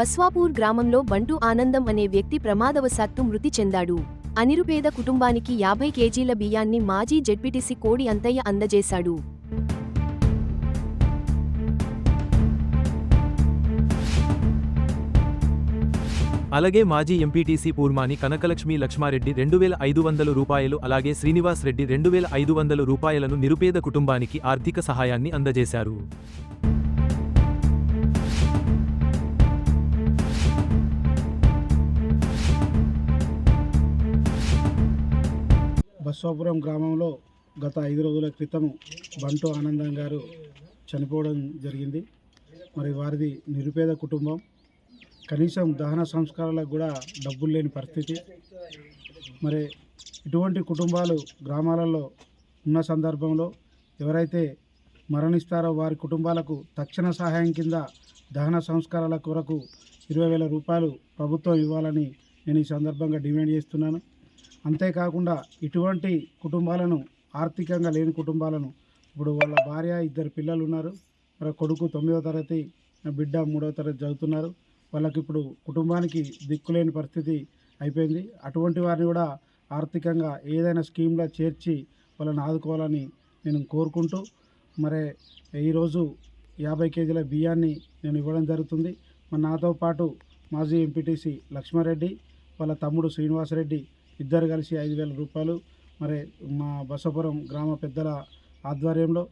బస్వాపూర్ గ్రామంలో బంటు ఆనందం అనే వ్యక్తి ప్రమాదవశాత్తు మృతి చెందాడు. అనిరుపేద కుటుంబానికి యాభై కేజీల బియ్యాన్ని మాజీ జెడ్పీటీసీ కోడి అంతయ్య అందజేశాడు. అలాగే మాజీ ఎంపీటీసీ పూర్మాని కనకలక్ష్మి లక్ష్మారెడ్డి రెండు వేల ఐదు వందల రూపాయలు అలాగే శ్రీనివాస్ రెడ్డి రెండు వేల ఐదు వందల రూపాయలను నిరుపేద కుటుంబానికి ఆర్థిక సహాయాన్ని అందజేశారు. బస్వాపురం గ్రామంలో గత ఐదు రోజుల క్రితం బంటు ఆనందం గారు చనిపోవడం జరిగింది. మరి వారిది నిరుపేద కుటుంబం. కనీసం దహన సంస్కారాలకు కూడా డబ్బులు లేని పరిస్థితి. మరి ఇటువంటి కుటుంబాలు గ్రామాలలో ఉన్న సందర్భంలో ఎవరైతే మరణిస్తారో వారి కుటుంబాలకు తక్షణ సహాయం కింద దహన సంస్కారాల కొరకు ఇరవై వేల రూపాయలు ప్రభుత్వం ఇవ్వాలని నేను ఈ సందర్భంగా డిమాండ్ చేస్తున్నాను. అంతేకాకుండా ఇటువంటి కుటుంబాలను ఆర్థికంగా లేని కుటుంబాలను ఇప్పుడు వాళ్ళ భార్య ఇద్దరు పిల్లలు ఉన్నారు. మరి కొడుకు తొమ్మిదవ తరగతి బిడ్డ మూడవ తరగతి చదువుతున్నారు. వాళ్ళకి ఇప్పుడు కుటుంబానికి దిక్కులేని పరిస్థితి అయిపోయింది. అటువంటి వారిని కూడా ఆర్థికంగా ఏదైనా స్కీమ్లో చేర్చి వాళ్ళని ఆదుకోవాలని నేను కోరుకుంటూ మరి ఈరోజు యాభై కేజీల బియ్యాన్ని నేను ఇవ్వడం జరుగుతుంది. మరి నాతో పాటు మాజీ ఎంపీటీసీ లక్ష్మారెడ్డి వాళ్ళ తమ్ముడు శ్రీనివాసరెడ్డి ఇద్దరు కలిసి ఐదు వేల రూపాయలు మరి మా బసపురం గ్రామ పెద్దల ఆధ్వర్యంలో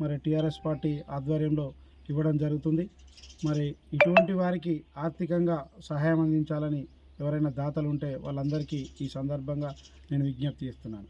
మరి టీఆర్ఎస్ పార్టీ ఆధ్వర్యంలో ఇవ్వడం జరుగుతుంది. మరి ఇటువంటి వారికి ఆర్థికంగా సహాయం అందించాలని ఎవరైనా దాతలు ఉంటే వాళ్ళందరికీ ఈ సందర్భంగా నేను విజ్ఞప్తి చేస్తున్నాను.